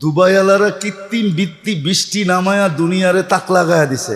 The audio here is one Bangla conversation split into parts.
দুবাই আলারা কৃত্রিম বৃত্তি, বৃষ্টি নামায়া দুনিয়ারে তাক লাগায়া দিছে।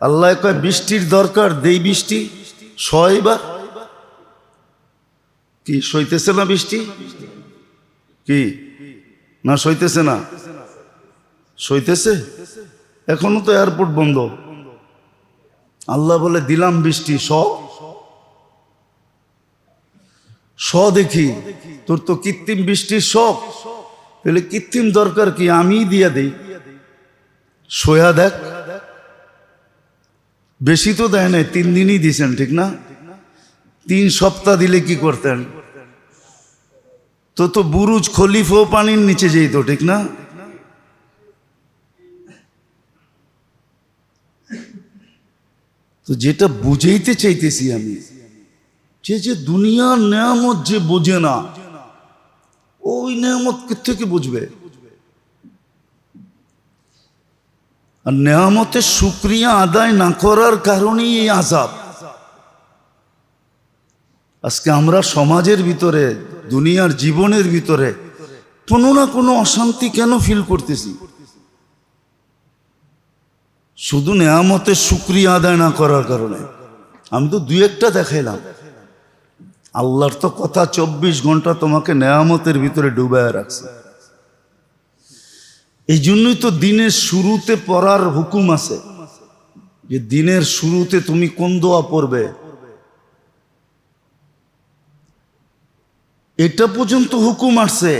আল্লাহ কয়, বৃষ্টির দরকার, দেই বৃষ্টি। ছয়বার কি, সইতেছে না বৃষ্টি? কি? না, সইতেছে না। সইতেছে? এখনও তো এয়ারপোর্ট বন্ধ। আল্লাহ বলে, দিলাম বৃষ্টি স স দেখি, তোর তো কৃত্রিম বৃষ্টির শখ। তাহলে কৃত্রিম দরকার কি? আমি দিয়া দেই। সোয়া দেখ। বেশি তো দেয় নাই, তিন দিনই দিছেন, ঠিক না? তিন সপ্তাহ দিলে কি করতেন? তো তো বুরুজ খলিফও পানির নিচে যেত ঠিক না? তো যেটা বুঝাইতে চাইতেছি আমি, যে যে দুনিয়ার নেয়ামত যে বোঝে না ওই নেয়ামত থেকে বুঝবে? আর নেয়ামতের সুক্রিয়া আদায় না করার কারণেই এই আজাব আজকে আমরা সমাজের ভিতরে, দুনিয়ার জীবনের ভিতরে কোনো না কোনো অশান্তি কেন ফিল করতেছি? শুধু নেয়ামতের সুক্রিয়া আদায় না করার কারণে। আমি তো দুই একটা দেখাইলাম। আল্লাহর তো কথা চব্বিশ ঘণ্টা তোমাকে নেয়ামতের ভিতরে ডুবায় রাখছে। এই জন্যই তো দিনের শুরুতে পড়ার হুকুম আছে যে দিনের শুরুতে তুমি কোন দোয়া পড়বে। এটা পর্যন্ত হুকুম আসছে।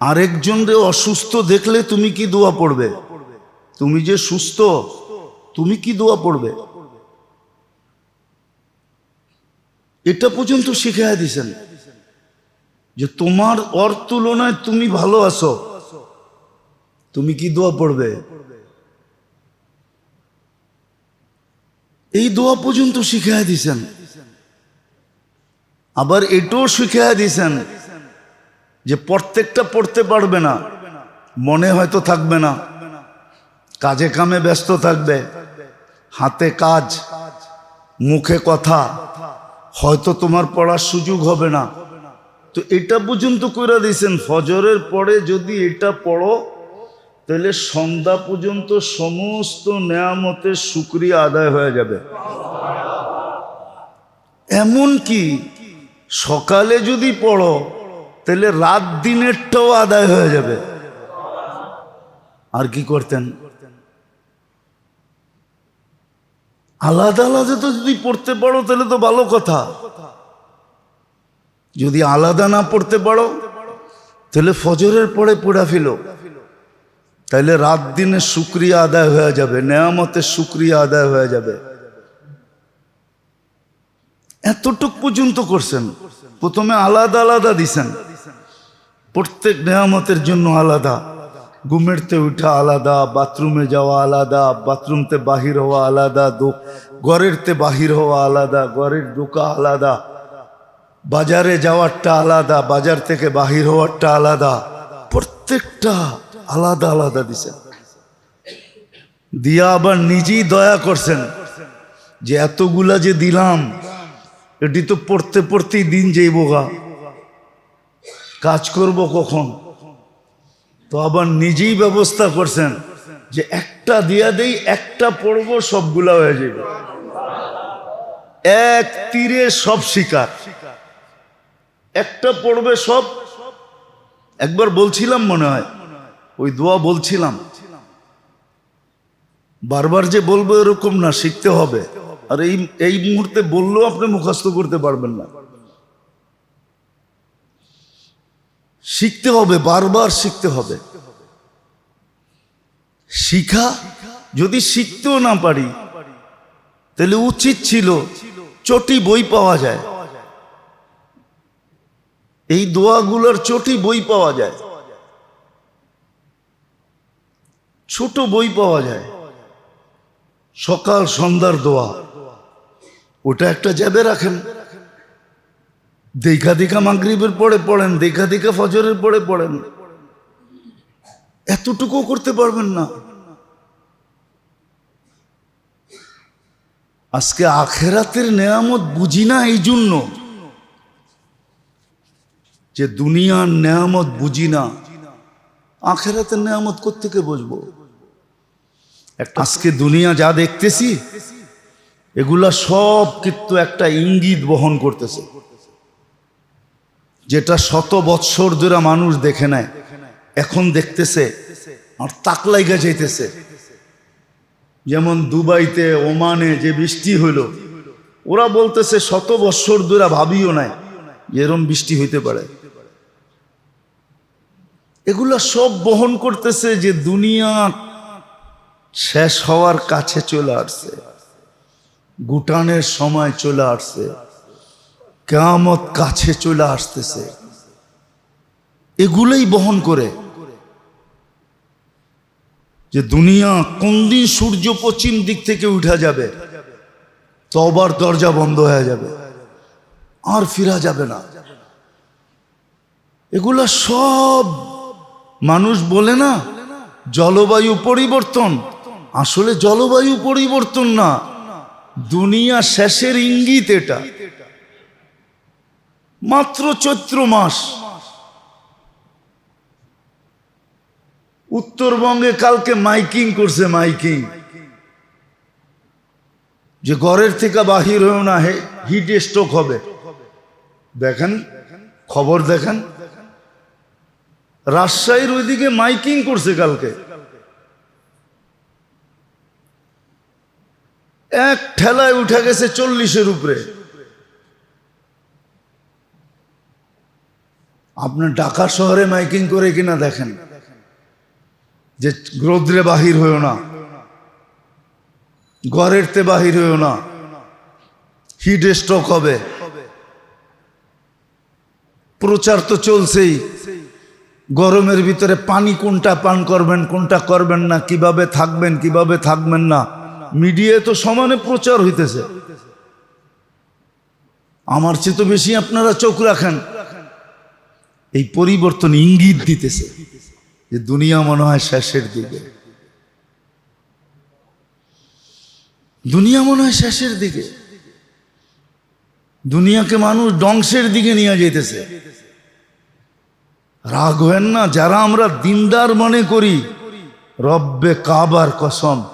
আরেকজনরে অসুস্থ দেখলে তুমি কি দোয়া পড়বে? তুমি যে সুস্থ, তুমি কি দোয়া পড়বে? এটা পর্যন্ত শিখাইয়া দিছেন যে তোমার ওর তুলনায় তুমি ভালো আছো। তুমি কি দোয়া পড়বে? এই দোয়া পর্যন্ত শিখাইয়া দিছেন। আবার এটাও শিখাইয়া দিছেন যে প্রত্যেকটা পড়তে পারবে না, মনে হয়তো থাকবে না, কাজে কামে ব্যস্ত থাকবে, হাতে কাজ, মুখে কথা হয়তো তোমার পড়ার সুযোগ হবে না। তো এটা পর্যন্ত করে দিয়েছেন ফজরের পরে যদি এটা পড়ো, তাহলে সন্ধ্যা পর্যন্ত সমস্ত নেয়ামতের সুক্রিয়া আদায় হয়ে যাবে। এমন কি? সকালে যদি পড়ো, তাহলে রাত দিনেরটাও আদায় হয়ে যাবে। আর কি করতেন? আলাদা আলাদা তো যদি পড়তে পারো, তাহলে তো ভালো কথা। যদি আলাদা না পড়তে পারো, তাহলে ফজরের পরে পড়া ফেলো। তাহলে রাত দিনে শুক্রিয়া আদায় হয়ে যাবে, নেয়ামতের শুক্রিয়া আদায় হয়ে যাবে। এতটুক পর্যন্ত করছেন। প্রথমে আলাদা আলাদা দিছেন। প্রত্যেক নেয়ামতের জন্য আলাদা। ঘুমেরতে উঠা আলাদা, বাথরুমে যাওয়া আলাদা, বাথরুমতে বাহির হওয়া আলাদা ঘরেরতে বাহির হওয়া আলাদা, ঘরের ঢোকা আলাদা, বাজারে যাওয়ারটা আলাদা, বাজার থেকে বাহির হওয়ারটা আলাদা, প্রত্যেকটা আলাদা আলাদা দিছেন। দিয়া আবার নিজেই দয়া করছেন যে এতগুলা যে দিলাম, এটি তো পড়তে পড়তেই দিন যেই বোগা কাজ করব কখন? তো আবার নিজেই ব্যবস্থা করছেন যে একটা দিয়া দেই, একটা পড়ব, সবগুলা হয়ে যাবে। এক তীরে সব শিকার। একটা পড়বে সব। একবার বলছিলাম মনে হয়, ওই দোয়া বলছিলাম। বারবার যে বলব এরকম না, শিখতে হবে। আর এই এই মুহূর্তে বললেও আপনি মুখস্থ করতে পারবেন না। শিখতে হবে, বারবার শিখতে হবে। শিখা, যদি শিখতেও না পারি, তাহলে উচিত ছিল চটি বই পাওয়া যায়। এই দোয়াগুলোর চটি বই পাওয়া যায়। ছোট বই পাওয়া যায়। সকাল সন্ধ্যার দোয়া। ওটা একটা জ্যাবে রাখেন। দেখা দেখা মাগরিবের পরে পড়েন, দেখা দেখা ফজরের পরে পড়েন। এতটুকু করতে পারবেন না। আজকে আখেরাতের নেয়ামত বুঝি না এই জন্য যে দুনিয়ার নেয়ামত বুঝি না। আখেরাতের নেয়ামত কোত্থেকে বুঝব? আজকে দুনিয়া যা দেখতেছি, এগুলা সব কিন্তু একটা ইঙ্গিত বহন করতেছে। যেটা শত বৎসর ধরে মানুষ দেখে নেয়, এখন দেখতেছে, আর তাকলাইগা যাইতেছে। যেমন দুবাইতে, ওমানে যে বৃষ্টি হইল, ওরা বলতেছে শত বৎসর ধরে ভাবিও নাই এরম বৃষ্টি হইতে পারে। এগুলা সব বহন করতেছে যে দুনিয়া শেষ হওয়ার কাছে চলে আসছে, গুটানের সময় চলে আসছে। কেয়ামত কাছে চলে আসতেছে। এগুলোই বহন করে যে দুনিয়া কোন দিন সূর্য পশ্চিম দিক থেকে উঠা যাবে, তবার দরজা বন্ধ হয়ে যাবে, আর ফিরা যাবে না। এগুলা সব মানুষ বলে না, জলবায়ু পরিবর্তন। আসলে জলবায়ু পরিবর্তন না, দুনিয়া শেষের ইঙ্গিত এটা। মাত্র চৈত্র মাস। উত্তরবঙ্গে কালকে মাইকিং করছে মাইকিং। যে ঘরের থেকে বাহির হয়েও না, হে হিট স্ট্রোক হবে। দেখেন, খবর দেখেন। রাজশাহীর ওইদিকে মাইকিং করছে কালকে। এক ঠেলায় উঠে গেছে চল্লিশের উপরে। আপনার ঢাকা শহরে মাইকিং করে কিনা দেখেন। যে রৌদ্রে বাহির হয়েও না। ঘরের তে বাহির হয়েও না। হিট স্ট্রোক হবে। প্রচার তো চলছেই। গরমের ভিতরে পানি কোনটা পান করবেন, কোনটা করবেন না, কীভাবে থাকবেন কীভাবে থাকবেন না। মিডিয়ায় তো সমানে প্রচার হইতেছে। আমার চেয়ে তো বেশি আপনারা চোখ রাখেন। এই পরিবর্তন ইঙ্গিত দিতেছে যে দুনিয়া মনে হয় শেষের দিকে। দুনিয়া মনে হয় শেষের দিকে। দুনিয়াকে মানুষ ধ্বংসের দিকে নিয়ে যেতেছে। রাগ হেন না, যারা আমরা দিনদার মনে করি, রব্বে কাবার কসম,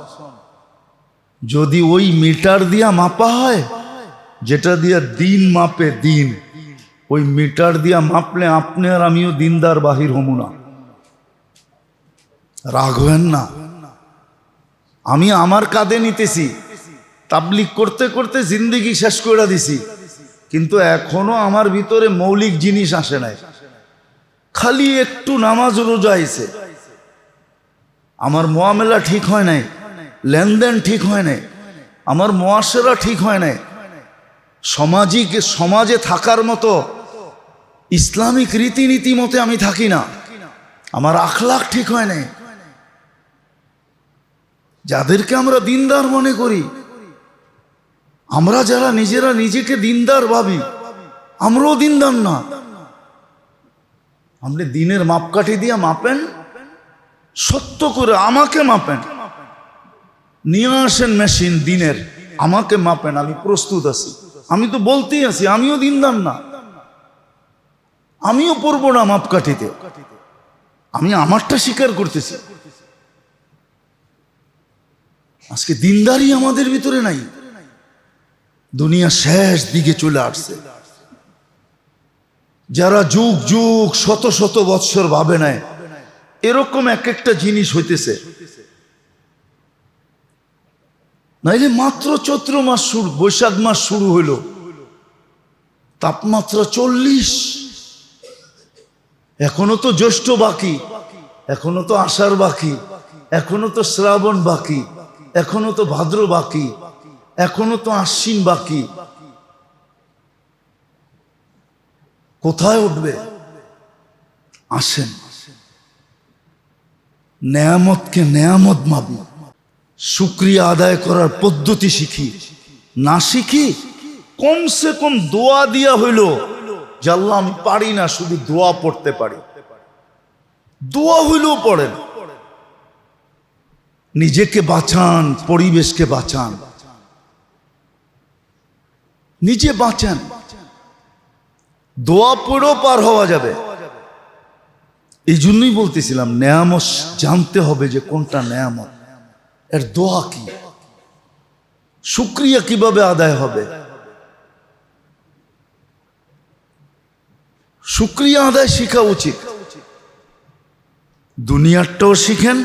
যদি ওই মিটার দিয়া মাপা হয়, যেটা দিয়া দিন মাপে দিন ওই মিটার দিয়া মাপলে আপনি আর আমিও দিনদার বাহির হমু না। রাগ হেন না। আমি আমার কাঁধে নিতেছি তাবলিক করতে করতে জিন্দিগি শেষ করে দিছি, কিন্তু এখনও আমার ভিতরে মৌলিক জিনিস আসে নাই। খালি একটু নামাজ রোজা আইছে। আমার মোয়ামেলা ঠিক হয় নাই, লেনদেন ঠিক হয় নাই, আমার মোয়াশেরা ঠিক হয় নাই। সমাজিক সমাজে থাকার মতো ইসলামিক রীতিনীতি মতে আমি থাকি না। আমার আখলাখ ঠিক হয় নাই। যাদেরকে আমরা দিনদার মনে করি, আমরা যারা নিজেরা নিজেকে দিনদার ভাবি, আমরাও দিনদার না। আপনি দিনের মাপকাঠি দিয়ে মাপেন, সত্য করে আমাকে মাপেন। নিয়ে আসেন মেশিন দিনের, আমাকে মাপেন, আমি প্রস্তুত আছি। আমি তো বলতেই আছি, আমিও দিনদার না। আমিও পড়ব না মাপকাঠিতে। আমি আমারটা স্বীকার করতেছি। আজকে দিনদারি আমাদের ভিতরে নাই। দুনিয়া শেষ দিকে চলে আসছে। যারা যুগ যুগ, শত শত বৎসর ভাবে নেয়, এরকম এক একটা জিনিস হইতেছে। নাইলে মাত্র চৈত্র মাস শুরু, বৈশাখ মাস শুরু হইল। তাপমাত্রা চল্লিশ। এখনও তো জ্যৈষ্ঠ বাকি, এখনও তো আষাঢ় বাকি, এখনও তো শ্রাবণ বাকি, এখনও তো ভাদ্র বাকি, এখনও তো আশ্বিন বাকি। কোথায় উঠবে? আসেন। নেয়ামতকে নেয়ামত মাবি শুক্রিয়া আদায় করার পদ্ধতি শিখি। না শিখি? কমসে কম দোয়া দিয়া হইল যে আমি পারি না, শুধু দোয়া পড়তে পারি। দোয়া হইলেও পড়েন। নিজেকে বাঁচান, পরিবেশকে বাঁচান। নিজে বাঁচান। দোয়া পড়েও পার হওয়া যাবে। এই জন্যই বলতেছিলাম, নেয়ামত জানতে হবে যে কোনটা নেয়ামত। এর দোয়া কি? শুক্রিয়া কীভাবে আদায় হবে? শুক্রিয়া আদায় শেখা উচিত। দুনিয়ারটাও শিখেন,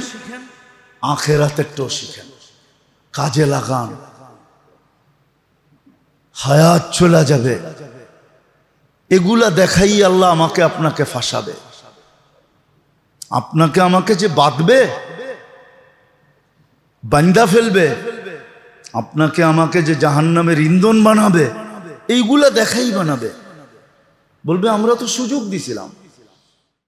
আখেরাতেরটাও শিখেন। কাজে লাগান। হায়াত চলে যাবে। এগুলা দেখাই আল্লাহ আমাকে আপনাকে ফাঁসাবে। আপনাকে আমাকে যে বাঁধবে, বান্দা ফেলবে, আপনাকে আমাকে যে জাহান্নামের ইন্ধন বানাবে, এইগুলা দেখাই বানাবে। বলবে আমরা তো সুযোগ দিছিলাম।